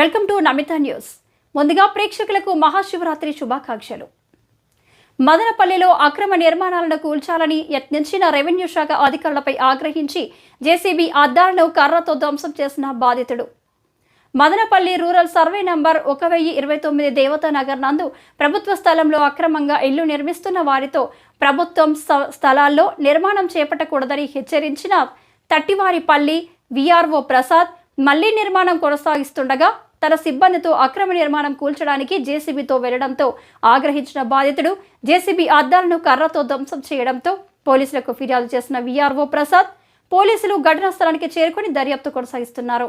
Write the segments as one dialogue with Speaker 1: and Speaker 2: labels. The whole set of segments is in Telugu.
Speaker 1: Welcome to Namitha news. ముందుగా ప్రేక్షకులకు మహాశివరాత్రి శుభాకాంక్షలు. మదనపల్లిలో అక్రమ నిర్మాణాలను కూల్చాలని యత్నించిన రెవెన్యూ శాఖ అధికారులపై ఆగ్రహించి జేసీబీ అద్దాలను కర్రతో ధ్వంసం చేసిన బాధితుడు. మదనపల్లి రూరల్ సర్వే నంబర్ ఒక వెయ్యి ఇరవై తొమ్మిది దేవతానగర్ నందు ప్రభుత్వ స్థలంలో అక్రమంగా ఇల్లు నిర్మిస్తున్న వారితో ప్రభుత్వం స్థ- స్థలాల్లో నిర్మాణం చేపట్టకూడదని హెచ్చరించిన తట్టివారిపల్లి విఆర్ఓ ప్రసాద్ మళ్ళీ నిర్మాణం కొనసాగిస్తుండగా తన సిబ్బందితో అక్రమ నిర్మాణం కూల్చడానికి జేసీబీతో వెళ్ళడంతో ఆగ్రహించిన బాధితుడు జేసీబీ అద్దాలను కర్రతో ధ్వంసం చేయడంతో పోలీసులకు ఫిర్యాదు చేసిన విఆర్ఓ ప్రసాద్ పోలీసులు ఘటనా స్థలానికి చేరుకుని దర్యాప్తు కొనసాగిస్తున్నారు.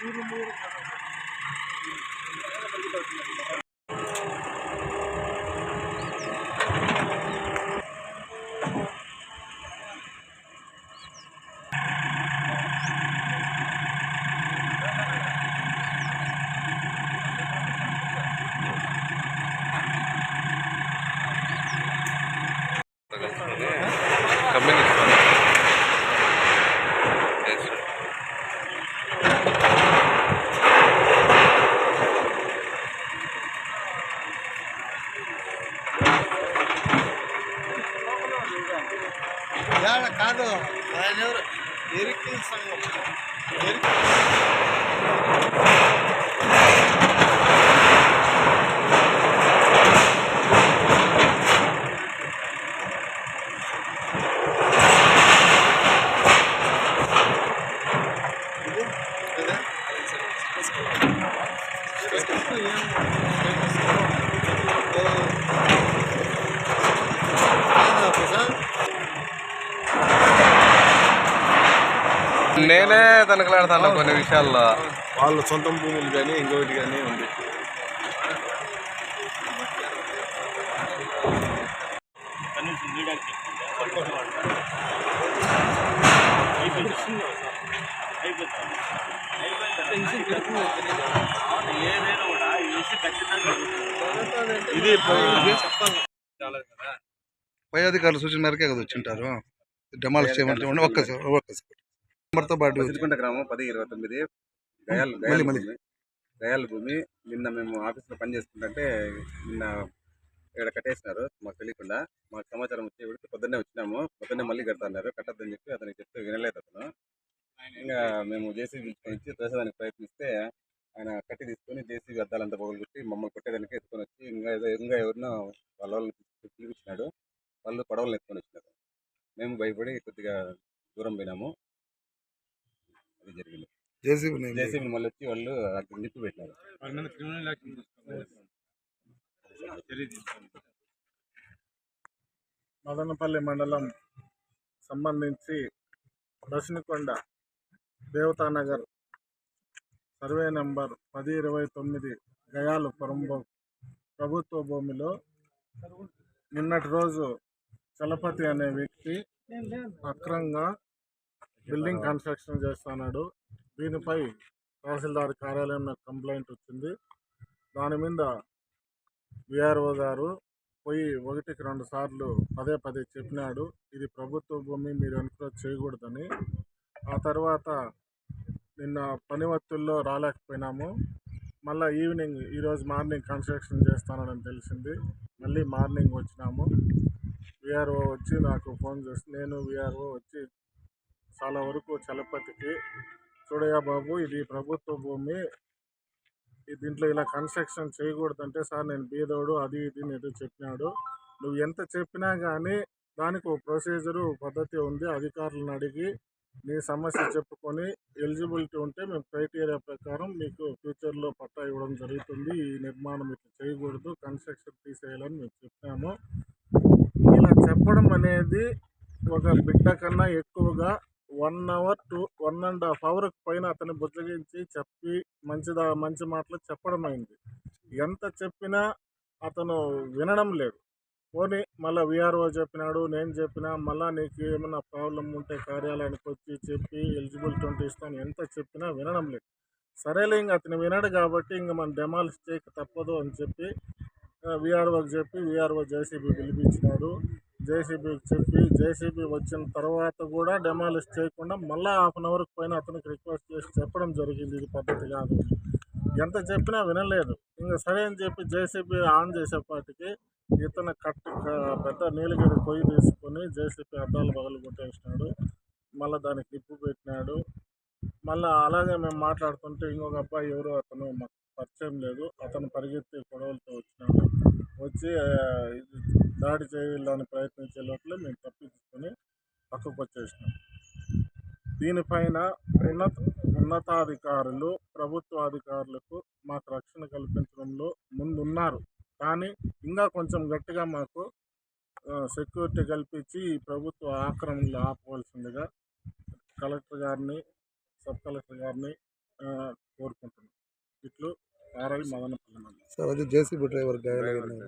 Speaker 2: ಮೂರು ಮೂರು
Speaker 3: ఏడ కాదు. ఆయన ఎవరు? ఎరికి సంఘం ఇది కదా ప్రసాద్
Speaker 2: నేనే తనకలాడతాను కొన్ని విషయాల్లో.
Speaker 3: వాళ్ళ సొంత భూములు కానీ ఇంకొకటి కానీ ఉంది. ఇది ఇది చెప్పాలి
Speaker 4: పై అధికారుల సూచన మేరకే కదా వచ్చింటారు. డెమాలిష్ చేయమంటే ఒక్కసారి ఒక్కసారి నెంబర్తో పాటు
Speaker 5: సిద్దికొండ గ్రామం పది ఇరవై తొమ్మిది. గయాల్ గయాల్. భూమి. గయాల్ భూమి. నిన్న మేము ఆఫీస్లో పని చేసుకుంటుంటే నిన్న ఇక్కడ కట్టేసినారు. మాకు తెలియకుండా. మాకు సమాచారం వచ్చి ఇవిడికి పొద్దున్నే వచ్చినాము. పొద్దున్నే మళ్ళీ కడతాన్నారు కట్టద్దని చెప్పి అతనికి చెప్తే వినలేదు అతను. ఇంకా మేము జేసీబీ పిలుచుకొని వచ్చి తోసేదానికి ప్రయత్నిస్తే ఆయన కట్టి తీసుకొని జేసీబీ అద్దాలంతా పగలగొట్టి మమ్మల్ని కొట్టేదానికి ఎత్తుకొని వచ్చి ఇంకా ఏదో ఇంకా ఎవరినో వాళ్ళ వాళ్ళని పిలిపించినాడు. వాళ్ళు పడవలను ఎత్తుకొని వచ్చినారు. మేము భయపడి కొద్దిగా దూరం పోయినాము. అది జరిగింది.
Speaker 4: జేసీబీ
Speaker 5: జేసీబీ మళ్ళీ వచ్చి వాళ్ళు అక్కడ నిప్పు పెట్టినారు.
Speaker 3: మదనపల్లి మండలం సంబంధించి దర్శనకొండ దేవతానగర్ సర్వే నంబర్ పది ఇరవై తొమ్మిది గయాలు పురంబో ప్రభుత్వ భూమిలో నిన్నటి రోజు చలపతి అనే వ్యక్తి అక్రంగా బిల్డింగ్ కన్స్ట్రక్షన్ చేస్తున్నాడు. దీనిపై తహసీల్దార్ కార్యాలయంలో కంప్లైంట్ వచ్చింది. దాని మీద విఆర్ఓ గారు పోయి ఒకటికి రెండు సార్లు పదే పదే చెప్పినాడు. ఇది ప్రభుత్వ భూమి మీరు ఎన్క్రోచ్ చేయకూడదని. ఆ తర్వాత నిన్న పని ఒత్తిడిలో రాలేకపోయినాము. మళ్ళీ ఈవినింగ్ ఈరోజు మార్నింగ్ కన్స్ట్రక్షన్ చేస్తానని తెలిసింది. మళ్ళీ మార్నింగ్ వచ్చినాము. విఆర్ఓ వచ్చి నాకు ఫోన్ చేసి నేను విఆర్ఓ వచ్చి చాలా వరకు చలపతికి చూడయ్యా బాబు ఇది ప్రభుత్వ భూమి. దీంట్లో ఇలా కన్స్ట్రక్షన్ చేయకూడదంటే సార్ నేను బీదోడు అది ఇది ఏదో చెప్పినాడు. నువ్వు ఎంత చెప్పినా కానీ దానికి ఒక ప్రొసీజరు పద్ధతి ఉంది. అధికారులను అడిగి నీ సమస్య చెప్పుకొని ఎలిజిబిలిటీ ఉంటే మేము క్రైటీరియా ప్రకారం మీకు ఫ్యూచర్లో పట్టా ఇవ్వడం జరుగుతుంది. ఈ నిర్మాణం ఇట్లా చేయకూడదు. కన్స్ట్రక్షన్ తీసేయాలని మేము చెప్పాము. ఇలా చెప్పడం అనేది ఒక బిడ్డ కన్నా ఎక్కువగా one hour two one and half hour పైన అతన్ని బుజ్జగించి చెప్పి మంచిదా మంచి మాటలు చెప్పడం అయింది. ఎంత చెప్పినా అతను వినడం లేదు. పోనీ మళ్ళీ విఆర్ఓ చెప్పినాడు నేను చెప్పినా మళ్ళీ నీకు ఏమైనా ప్రాబ్లం ఉంటే కార్యాలయానికి వచ్చి చెప్పి ఎలిజిబిలిటీ ఉంటే ఇస్తాను ఎంత చెప్పినా వినడం లేదు. సరేలే ఇంక అతను వినడు కాబట్టి ఇంక మనం డెమాలిష్ చేయక తప్పదు అని చెప్పి విఆర్ఓకి చెప్పి విఆర్ఓ జేసీబీ పిలిపించినాడు. జేసీబీకి చెప్పి జేసీబీ వచ్చిన తర్వాత కూడా డెమాలిష్ చేయకుండా మళ్ళీ హాఫ్ అన్ అవర్కి పైన అతనికి రిక్వెస్ట్ చేసి చెప్పడం జరిగింది. ఇది పద్ధతి కాదు. ఎంత చెప్పినా వినలేదు. ఇంకా సరే అని చెప్పి జేసీబీ ఆన్ చేసేపాటికి ఇతను కట్ పెద్ద నీలగిరి పొయ్యి తీసుకొని జేసీబీ అద్దాలు పగలు కొట్టేసినాడు మళ్ళీ దానికి నిప్పు పెట్టినాడు. మళ్ళీ అలాగే మేము మాట్లాడుతుంటే ఇంకొక అబ్బాయి ఎవరో అతను మాకు పరిచయం లేదు. అతను పరిగెత్తి గొడవలతో వచ్చినాడు వచ్చి దాడి చేయాలని ప్రయత్నించే లోపల మేము తప్పించుకొని పక్కకు వచ్చేసినాం. దీనిపైన ఉన్నత ఉన్నతాధికారులు ప్రభుత్వ అధికారులకు మాకు రక్షణ కల్పించడంలో ముందున్నారు. కానీ ఇంకా కొంచెం గట్టిగా మాకు సెక్యూరిటీ కల్పించి ఈ ప్రభుత్వ ఆక్రమణలు ఆపవలసిందిగా కలెక్టర్ గారిని సబ్ కలెక్టర్ గారిని కోరుకుంటున్నాం. ఇట్లు ఆర్ఐ మదనపల్లి మండలం
Speaker 4: సార్ అది జేసీబీ డ్రైవర్ గాయాలైన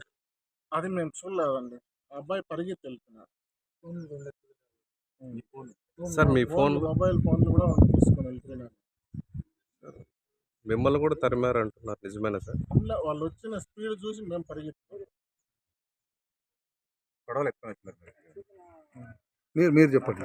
Speaker 3: అది మేము చూడలేదండి. ఆ అబ్బాయి పరిగెత్తి వెళ్తున్నాడు
Speaker 2: సార్, మీ ఫోన్-
Speaker 3: మొబైల్ ఫోన్లు కూడా తీసుకొని వెళ్ళిపోయినారు
Speaker 2: మిమ్మల్ని కూడా తరిమారు అంటున్నారు. నిజమేనా సార్?
Speaker 3: వాళ్ళు వచ్చిన స్పీడ్ చూసి మేము పరిగెత్తాం
Speaker 5: గొడవలు ఎక్కువ
Speaker 4: మీరు మీరు చెప్పండి.